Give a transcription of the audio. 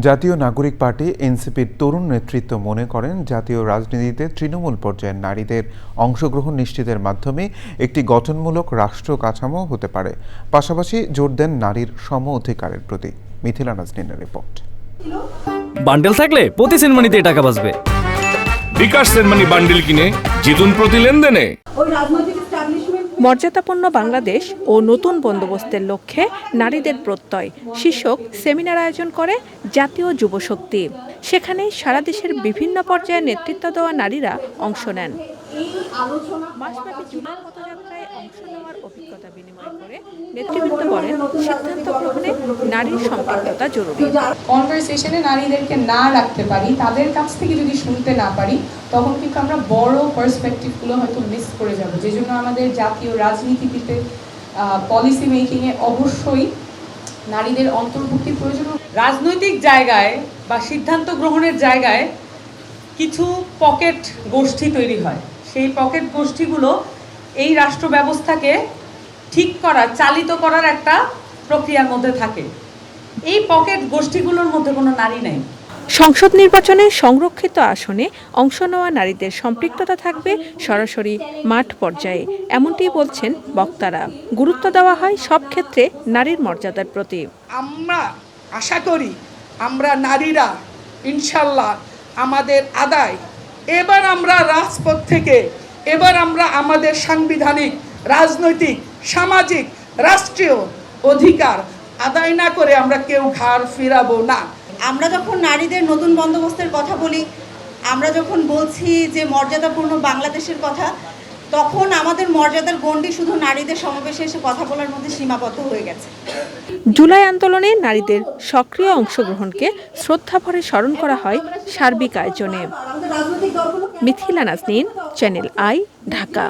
জাতীয় নাগরিক পার্টি এনসিপির তরুণ নেতৃত্ব মনে করেন জাতীয় রাজনীতিতে তৃণমূল পর্যায়ের নারীদের অংশগ্রহণ নিশ্চিতের মাধ্যমে একটি গঠনমূলক রাষ্ট্র কাঠামো হতে পারে। পাশাপাশি জোর দেন নারীর সম অধিকারের প্রতি। মিথিলা নাজনীনের রিপোর্ট। বান্ডেল থাকলে প্রতি সেনমানিতে টাকা বাঁচবে। বিকাশ সেনমানি বান্ডিল কিনে জিতুন প্রতি লেনদেনে। ওই রাজনৈতিক মর্যাদাপূর্ণ বাংলাদেশ ও নতুন বন্দোবস্তের লক্ষ্যে নারীদের প্রত্যয়, শীর্ষক সেমিনার আয়োজন করে জাতীয় যুবশক্তি। সেখানে সারা দেশের বিভিন্ন পর্যায়ে নেতৃত্ব দেওয়া নারীরা অংশ নেন। অংশ নেওয়ার অভিজ্ঞতা বিনিময় করে নেতৃবৃন্দ বলেন সিদ্ধান্ত গ্রহণে নারীর সম্পৃক্ততা জরুরি। কনভারসেশনে নারীদেরকে না রাখতে পারি তাদের কাছ থেকে যদি শুনতে না পারি তখন কিন্তু আমরা বড় পার্সপেক্টিভগুলো হয়তো মিস করে যাব। যে জন্য আমাদের জাতীয় রাজনীতিতে পলিসি মেকিংয়ে অবশ্যই নারীদের অন্তর্ভুক্তি প্রয়োজন। রাজনৈতিক জায়গায় বা সিদ্ধান্ত গ্রহণের জায়গায় কিছু পকেট গোষ্ঠী তৈরি হয়। সেই পকেট গোষ্ঠীগুলো এই রাষ্ট্র ব্যবস্থাকে ঠিক করার চালিত করার একটা প্রক্রিয়ার মধ্যে থাকে। এই পকেট গোষ্ঠীগুলোর মধ্যে কোনো নারী নেই। সংসদ নির্বাচনে সংরক্ষিত আসনে অংশ নেওয়া নারীদের সম্পৃক্ততা থাকবে সরাসরি মাঠ পর্যায়ে এমনটি বলছেন বক্তারা। গুরুত্ব দেওয়া হয় সব ক্ষেত্রে নারীর মর্যাদার প্রতি। আমরা আশা করি আমরা নারীরা ইনশাল্লাহ আমাদের আদায়। এবার আমরা রাজপথ থেকে এবার আমরা আমাদের সাংবিধানিক, রাজনৈতিক, সামাজিক, রাষ্ট্রীয় অধিকার আদায় না করে আমরা কেউ ঘাড় ফিরাবো না। আমরা যখন নারীদের নতুন বন্দোবস্তের কথা বলি, আমরা যখন বলছি যে মর্যাদাপূর্ণ বাংলাদেশের কথা, তখন আমাদের মর্যাদার গণ্ডি শুধু নারীদের সমাবেশে এসে কথা বলার মধ্যে সীমাবদ্ধ হয়ে গেছে। জুলাই আন্দোলনে নারীদের সক্রিয় অংশগ্রহণকে শ্রদ্ধাভরে স্মরণ করা হয় সার্বিক আয়োজনে। Mithila Nazneen, channel I, Dhaka.